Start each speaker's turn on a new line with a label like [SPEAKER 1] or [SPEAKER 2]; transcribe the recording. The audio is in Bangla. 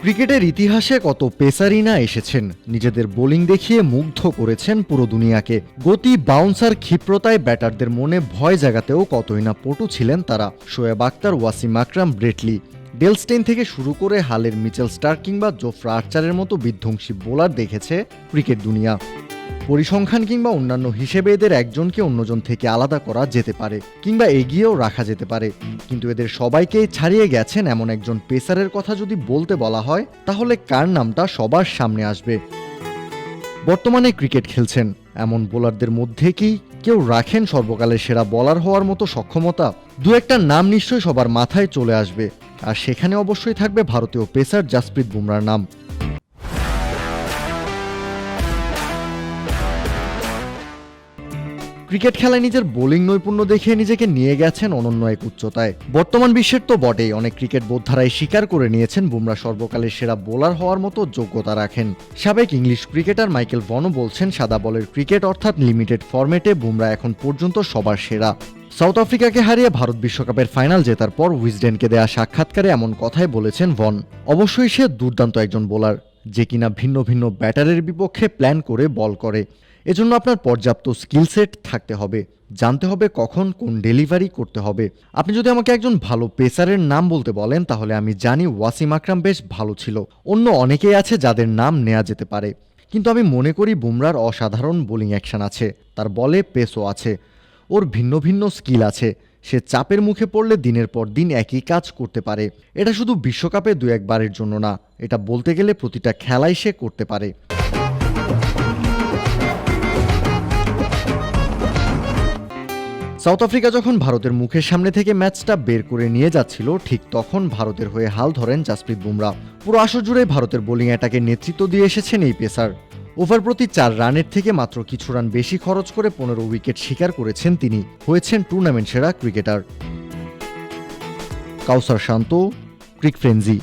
[SPEAKER 1] ক্রিকেটের ইতিহাসে কত পেসারই না এসেছেন? নিজেদের বোলিং দেখিয়ে মুগ্ধ করেছেন পুরো দুনিয়াকে। গতি, বাউন্সার, ক্ষিপ্রতায় ব্যাটারদের মনে ভয় জাগাতেও কতই না পটু ছিলেন তারা। Shoaib Akhtar Wasim Akram Brett Lee Dale Steyn থেকে শুরু করে হালের মিচেল স্টার কিংবা জোফ্রা আর্চারের মতো বিধ্বংসী বোলার দেখেছে ক্রিকেট দুনিয়া। পরিসংখ্যান কিংবা অন্যান্য হিসেবে এদের একজনকে অন্যজন থেকে আলাদা করা যেতে পারে, কিংবা এগিয়েও রাখা যেতে পারে। কিন্তু এদের সবাইকেই ছাড়িয়ে গেছেন এমন একজন পেসারের কথা যদি বলতে বলা হয়, তাহলে কার নামটা সবার সামনে আসবে? বর্তমানে ক্রিকেট খেলছেন। এমন বোলারদের মধ্যে কি কেউ রাখেন সর্বকালের সেরা বলার হওয়ার মতো সক্ষমতা? দু একটা নাম নিশ্চয়ই সবার মাথায় চলে আসবে। আর সেখানে অবশ্যই থাকবে ভারতীয় পেসার জাসপ্রীত বুমরার নাম। ক্রিকেট খেলায় নিজের বোলিং নৈপুণ্য দেখিয়ে নিজেকে নিয়ে গেছেন অনন্য এক উচ্চতায়। বর্তমান বিশ্বের তো বটেই অনেক ক্রিকেট বোদ্ধারাই স্বীকার করে নিয়েছেন বুমরা সর্বকালের সেরা বোলার হওয়ার মতো যোগ্যতা রাখেন। সাবেক ইংলিশ ক্রিকেটার মাইকেল ভনও বলছেন, সাদা বলের ক্রিকেট অর্থাৎ লিমিটেড ফরম্যাটে বুমরা এখন পর্যন্ত সবার সেরা। সাউথ আফ্রিকাকে হারিয়ে ভারত বিশ্বকাপের ফাইনাল জেতার পর উইজডেনকে দেয়া সাক্ষাৎকারে এমন কথাই বলেছেন ভন। অবশ্যই সে দুর্দান্ত একজন বোলার। যে কিনা ভিন্ন ভিন্ন ব্যাটারের বিপক্ষে প্ল্যান করে বল করে। এজন্য আপনার পর্যাপ্ত স্কিল সেট থাকতে হবে। জানতে হবে কখন কোন ডেলিভারি করতে হবে। আপনি যদি আমাকে একজন ভালো পেসারের নাম বলতে বলেন, তাহলে আমি জানি ওয়াসিম আকরাম বেশ ভালো ছিল। অন্য অনেকেই আছে যাদের নাম নেওয়া যেতে পারে। কিন্তু আমি মনে করি বুমরার অসাধারণ বোলিং অ্যাকশন আছে। তার বলে পেসও আছে। ওর ভিন্ন ভিন্ন স্কিল আছে। সে চাপের মুখে পড়লে দিনের পর দিন একই কাজ করতে পারে। এটা শুধু বিশ্বকাপে দু একবারের জন্য না, এটা বলতে গেলে প্রতিটা খেলাই সে করতে পারে। সাউথ আফ্রিকা যখন ভারতের মুখের সামনে থেকে ম্যাচটা বের করে নিয়ে যাচ্ছিল, ঠিক তখন ভারতের হয়ে হাল ধরেন জাসপ্রীত বুমরা। পুরো আসর জুড়ে ভারতের বোলিং অ্যাটাকে নেতৃত্ব দিয়ে এসেছেন এই পেসার। ওভার প্রতি চার রানের থেকে মাত্র কিছু রান বেশি খরচ করে পনেরো উইকেট শিকার করেছেন তিনি। হয়েছেন টুর্নামেন্ট সেরা ক্রিকেটার। কাউসার শান্ত, ক্রিক ফ্রেঞ্জি